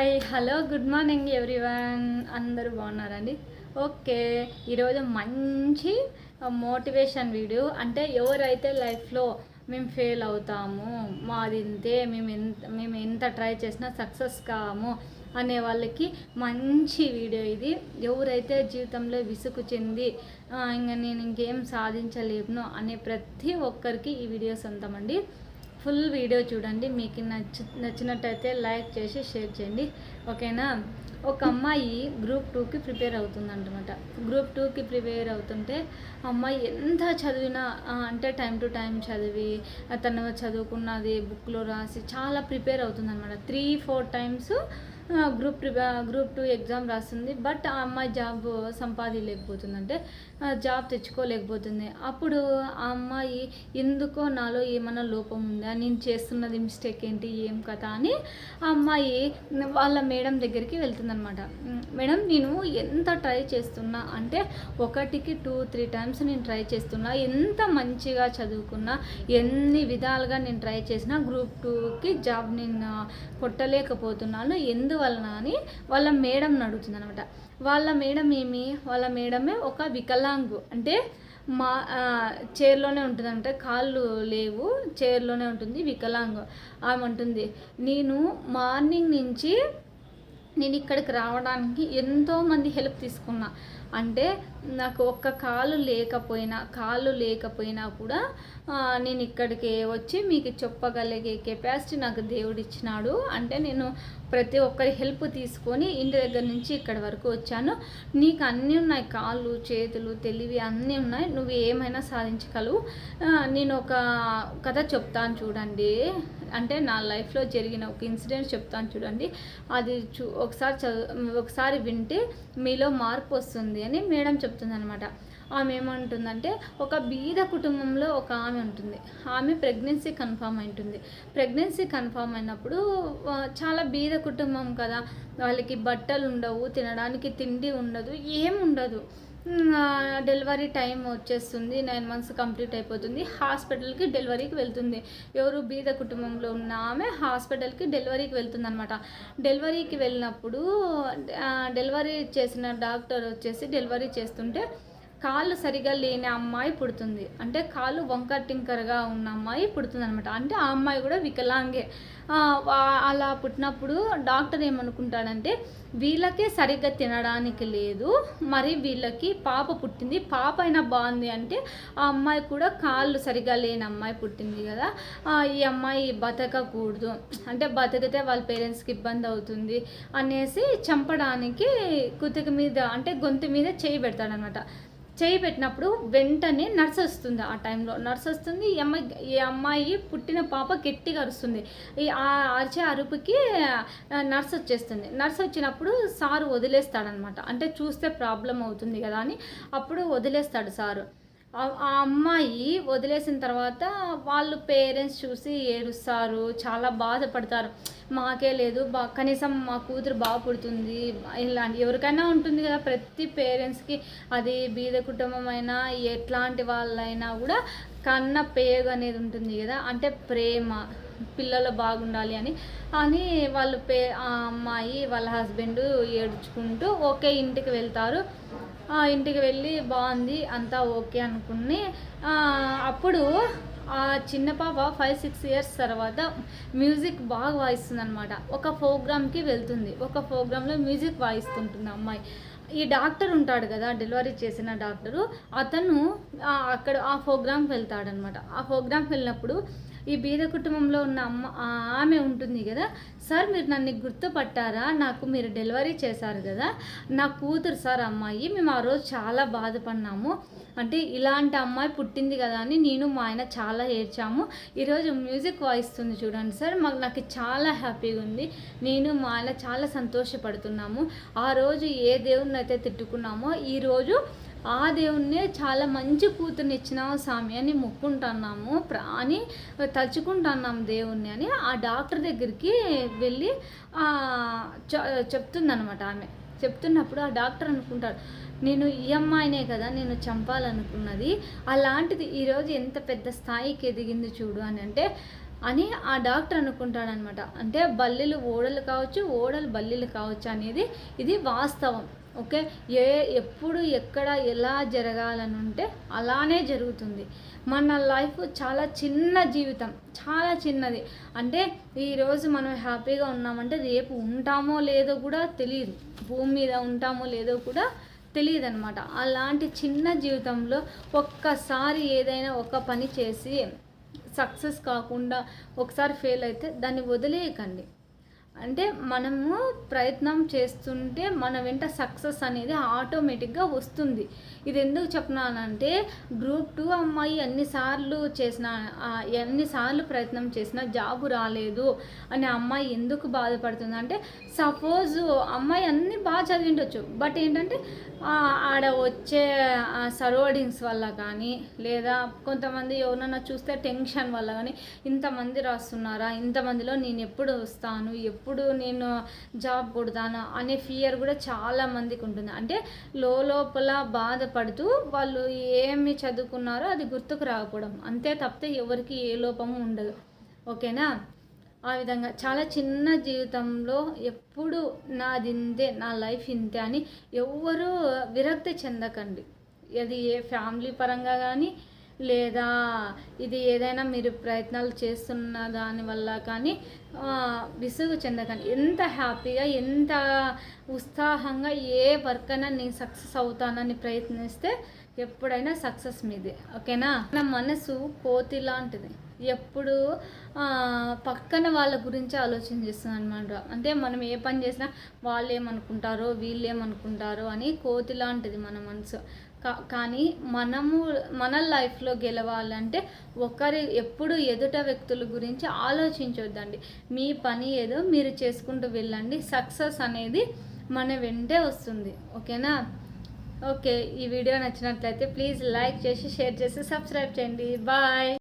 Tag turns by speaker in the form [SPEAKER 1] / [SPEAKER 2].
[SPEAKER 1] Hi hello good morning everyone అందరూ బాగున్నారండి? Okay ఈరోజు మంచి మోటివేషన్ వీడియో అంటే ఎవరైతే లైఫ్లో మేము ఫెయిల్ అవుతాము మాది ఇంతే మేము ఎంత మేము ఎంత ట్రై చేసినా సక్సెస్ కాము అనే వాళ్ళకి మంచి వీడియో ఇది. ఎవరైతే జీవితంలో విసుగు చెంది ఇంకా నేను ఇంకేం సాధించలేను అనే ప్రతి ఒక్కరికి ఈ వీడియో సొంతమండి ఫుల్ వీడియో చూడండి. మీకు నచ్చి నచ్చినట్టయితే లైక్ చేసి షేర్ చేయండి. ఓకేనా? ఒక అమ్మాయి గ్రూప్ టూకి ప్రిపేర్ అవుతుందంటమాట గ్రూప్ టూకి ప్రిపేర్ అవుతుంటే అమ్మాయి ఎంత చదివినా అంటే టైం టు టైం చదివి తను చదువుకున్నది బుక్లో రాసి చాలా ప్రిపేర్ అవుతుందన్నమాట. Three four times group group two exam రాస్తుంది బట్ ఆ అమ్మాయి జాబ్ సంపాదించలేకపోతుంది అంటే జాబ్ తెచ్చుకోలేకపోతుంది. అప్పుడు ఆ అమ్మాయి ఎందుకో నాలో ఏమైనా లోపం ఉందా? నేను చేస్తున్నది మిస్టేక్ ఏంటి? ఏం కథ అని ఆ అమ్మాయి వాళ్ళ మేడం దగ్గరికి వెళ్తుందనమాట మేడం నేను ఎంత ట్రై చేస్తున్నా అంటే ఒకటికి టూ త్రీ టైమ్స్ నేను ట్రై చేస్తున్నా. ఎంత మంచిగా చదువుకున్నా ఎన్ని విధాలుగా నేను ట్రై చేసినా గ్రూప్ టూకి జాబ్ నేను కొట్టలేకపోతున్నాను. ఎందువలన అని వాళ్ళ మేడం అడుగుతుంది అనమాట వాళ్ళ మేడం ఏమి? వాళ్ళ మేడమే ఒక వికలాంగు. అంటే మా చైర్లోనే ఉంటుంది అనమాట కాళ్ళు లేవు చైర్లోనే ఉంటుంది వికలాంగు. ఆమె ఉంటుంది నేను మార్నింగ్ నుంచి నేను ఇక్కడికి రావడానికి ఎంతోమంది హెల్ప్ తీసుకున్నా. అంటే నాకు ఒక్క కాలు లేకపోయినా కాళ్ళు లేకపోయినా కూడా నేను ఇక్కడికి వచ్చి మీకు చెప్పగలిగే కెపాసిటీ నాకు దేవుడు ఇచ్చినాడు అంటే నేను ప్రతి ఒక్కరి హెల్ప్ తీసుకొని ఇంటి దగ్గర నుంచి ఇక్కడి వరకు వచ్చాను. నీకు అన్నీ ఉన్నాయి. కాళ్ళు చేతులు తెలివి అన్నీ ఉన్నాయి. నువ్వు ఏమైనా సాధించగలవు. నేను ఒక కథ చెప్తాను చూడండి. అంటే నా లైఫ్లో జరిగిన ఒక ఇన్సిడెంట్ చెప్తాను చూడండి. అది చూ ఒకసారి చదువు ఒకసారి వింటే మీలో మార్పు వస్తుంది అని మేడం చెప్తుంది అనమాట ఆమె ఏమంటుందంటే ఒక బీద కుటుంబంలో ఒక ఆమె ఉంటుంది. ఆమె ప్రెగ్నెన్సీ కన్ఫామ్ ఉంటుంది ప్రెగ్నెన్సీ కన్ఫామ్ అయినప్పుడు చాలా బీద కుటుంబం కదా. వాళ్ళకి బట్టలు ఉండవు తినడానికి తిండి ఉండదు ఏం ఉండదు. డెలివరీ టైం వచ్చేస్తుంది నైన్ మంత్స్ కంప్లీట్ అయిపోతుంది హాస్పిటల్కి డెలివరీకి వెళ్తుంది. ఎవరు బీద కుటుంబంలో ఉన్న ఆమె హాస్పిటల్కి డెలివరీకి వెళ్తుంది అనమాట డెలివరీకి వెళ్ళినప్పుడు డెలివరీ చేసిన డాక్టర్ వచ్చేసి డెలివరీ చేస్తుంటే కాళ్ళు సరిగా లేని అమ్మాయి పుడుతుంది. అంటే కాళ్ళు వంకర టింకరగా ఉన్న అమ్మాయి పుడుతుంది అనమాట అంటే ఆ అమ్మాయి కూడా వికలాంగే. అలా పుట్టినప్పుడు డాక్టర్ ఏమనుకుంటాడంటే వీళ్ళకే సరిగ్గా తినడానికి లేదు మరి వీళ్ళకి పాప పుట్టింది. పాప అయినా బాగుంది అంటే ఆ అమ్మాయి కూడా కాళ్ళు సరిగా లేని అమ్మాయి పుట్టింది కదా. ఈ అమ్మాయి బతకకూడదు. అంటే బతికితే వాళ్ళ పేరెంట్స్కి ఇబ్బంది అవుతుంది అనేసి చంపడానికి కుతికి మీద అంటే గొంతు మీద చేయి పెడతాడనమాట చేయి పెట్టినప్పుడు వెంటనే నర్స్ వస్తుంది ఆ టైంలో. నర్స్ వస్తుంది ఈ అమ్మాయి ఈ అమ్మాయి పుట్టిన పాప గట్టిగా అరుస్తుంది. ఈ ఆ అరిచే అరుపుకి నర్స్ వచ్చేస్తుంది. నర్స్ వచ్చినప్పుడు సారు వదిలేస్తాడనమాట. అంటే చూస్తే ప్రాబ్లం అవుతుంది కదా అని అప్పుడు వదిలేస్తాడు సారు. ఆ- అమ్మాయి వదిలేసిన తర్వాత వాళ్ళు పేరెంట్స్ చూసి ఏడుస్తారు చాలా బాధపడతారు. మాకే లేదు బా కనీసం మా కూతురు బాగా పుడుతుంది ఇలాంటి ఎవరికైనా ఉంటుంది కదా ప్రతి పేరెంట్స్కి అది బీద కుటుంబం అయినా ఎట్లాంటి వాళ్ళైనా కూడా కన్న పేగు అనేది ఉంటుంది కదా అంటే ప్రేమ. పిల్లలు బాగుండాలి అని. అని వాళ్ళు పే ఆ అమ్మాయి వాళ్ళ హస్బెండ్ ఏడ్చుకుంటూ ఒకే ఇంటికి వెళ్తారు. ఆ ఇంటికి వెళ్ళి బాగుంది అంతా ఓకే అనుకుని అప్పుడు ఆ చిన్న పాప ఫైవ్ సిక్స్ ఇయర్స్ తర్వాత మ్యూజిక్ బాగా వాయిస్తుంది అనమాట ఒక ప్రోగ్రామ్కి వెళ్తుంది. ఒక ప్రోగ్రాంలో మ్యూజిక్ వాయిస్తుంటుంది అమ్మాయి. ఈ డాక్టర్ ఉంటాడు కదా డెలివరీ చేసిన డాక్టరు అతను అక్కడ ఆ ప్రోగ్రామ్కి వెళ్తాడనమాట ఆ ప్రోగ్రామ్కి వెళ్ళినప్పుడు ఈ బీద కుటుంబంలో ఉన్న అమ్మ ఆమె ఉంటుంది కదా. సార్ మీరు నన్ను గుర్తుపట్టారా? నాకు మీరు డెలివరీ చేశారు కదా. నా కూతురు సార్ అమ్మాయి మేము ఆ రోజు చాలా బాధపడినాము. అంటే ఇలాంటి అమ్మాయి పుట్టింది కదా అని నేను మా ఆయన చాలా ఏడ్చాము. ఈరోజు మ్యూజిక్ వాయిస్తుంది చూడండి సార్. మాకు నాకు చాలా హ్యాపీగా ఉంది. నేను మా ఆయన చాలా సంతోషపడుతున్నాము. ఆ రోజు ఏ దేవుడిని అయితే తిట్టుకున్నామో ఈరోజు ఆ దేవుణ్ణే చాలా మంచి కూతుర్ని ఇచ్చినావు స్వామి అని మొక్కుంటున్నాము అని తలుచుకుంటున్నాము దేవుణ్ణి అని ఆ డాక్టర్ దగ్గరికి వెళ్ళి చెప్తుందనమాట ఆమె. చెప్తున్నప్పుడు ఆ డాక్టర్ అనుకుంటాడు నేను ఈ అమ్మాయినే కదా నేను చంపాలనుకున్నది. అలాంటిది ఈరోజు ఎంత పెద్ద స్థాయికి ఎదిగింది చూడు అని అంటే అని ఆ డాక్టర్ అనుకుంటాడనమాట అంటే బల్లెలు ఓడలు కావచ్చు ఓడలు బల్లెలు కావచ్చు అనేది ఇది వాస్తవం. ఓకే? ఏ ఎప్పుడు ఎక్కడ ఎలా జరగాలని ఉంటే అలానే జరుగుతుంది. మన లైఫ్ చాలా చిన్న జీవితం చాలా చిన్నది. అంటే ఈరోజు మనం హ్యాపీగా ఉన్నామంటే రేపు ఉంటామో లేదో కూడా తెలియదు. భూమి మీద ఉంటామో లేదో కూడా తెలియదు అనమాట అలాంటి చిన్న జీవితంలో ఒక్కసారి ఏదైనా ఒక పని చేసి సక్సెస్ కాకుండా ఒకసారి ఫెయిల్ అయితే దాన్ని వదిలేయకండి. అంటే మనము ప్రయత్నం చేస్తుంటే మన వెంట సక్సెస్ అనేది ఆటోమేటిక్గా వస్తుంది. ఇది ఎందుకు చెప్తున్నానంటే గ్రూప్ టూ అమ్మాయి ఎన్నిసార్లు చేసిన ఎన్నిసార్లు ప్రయత్నం చేసినా జాబు రాలేదు అని అమ్మాయి ఎందుకు బాధపడుతుంది అంటే సపోజ్ అమ్మాయి అన్నీ బాగా చదివిండొచ్చు బట్ ఏంటంటే ఆడ వచ్చే సరౌండింగ్స్ వల్ల కానీ లేదా కొంతమంది ఎవరన్నా చూస్తే టెన్షన్ వల్ల కానీ ఇంతమంది రాస్తున్నారా ఇంతమందిలో నేను ఎప్పుడు వస్తాను ఎప్పుడు నేను జాబ్ కొడతాను అనే ఫియర్ కూడా చాలా మందికి ఉంటుంది. అంటే లోపల బాధ బాధపడుతూ వాళ్ళు ఏమి చదువుకున్నారో అది గుర్తుకు రాకపోవడం. అంతే తప్పితే ఎవరికి ఏ లోపము ఉండదు. ఓకేనా? ఆ విధంగా చాలా చిన్న జీవితంలో ఎప్పుడు నాది ఇంతే నా లైఫ్ ఇంతే అని ఎవ్వరూ విరక్తి చెందకండి. అది ఏ ఫ్యామిలీ పరంగా కానీ లేదా ఇది ఏదైనా మీరు ప్రయత్నాలు చేస్తున్న దానివల్ల కానీ విసుగు చెందకండి. ఎంత హ్యాపీగా ఎంత ఉత్సాహంగా ఏ వర్క్ అయినా నేను సక్సెస్ అవుతానని ప్రయత్నిస్తే ఎప్పుడైనా సక్సెస్ మీదే. ఓకేనా? నా మనసు కోతి లాంటిది. ఎప్పుడు పక్కన వాళ్ళ గురించి ఆలోచన చేస్తుంది అనమాట అంటే మనం ఏ పని చేసినా వాళ్ళు ఏమనుకుంటారో వీళ్ళు ఏమనుకుంటారో అని కోతి లాంటిది మన మనసు. కా- కానీ మనము మన లైఫ్లో గెలవాలంటే ఒకరి ఎప్పుడు ఎదుట వ్యక్తుల గురించి ఆలోచించొద్దండి. మీ పని ఏదో మీరు చేసుకుంటూ వెళ్ళండి. సక్సెస్ అనేది మన వెంటే వస్తుంది. ఓకేనా? ఓకే ఈ వీడియో నచ్చినట్లయితే ప్లీజ్ లైక్ చేసి షేర్ చేసి సబ్స్క్రైబ్ చేయండి. బాయ్!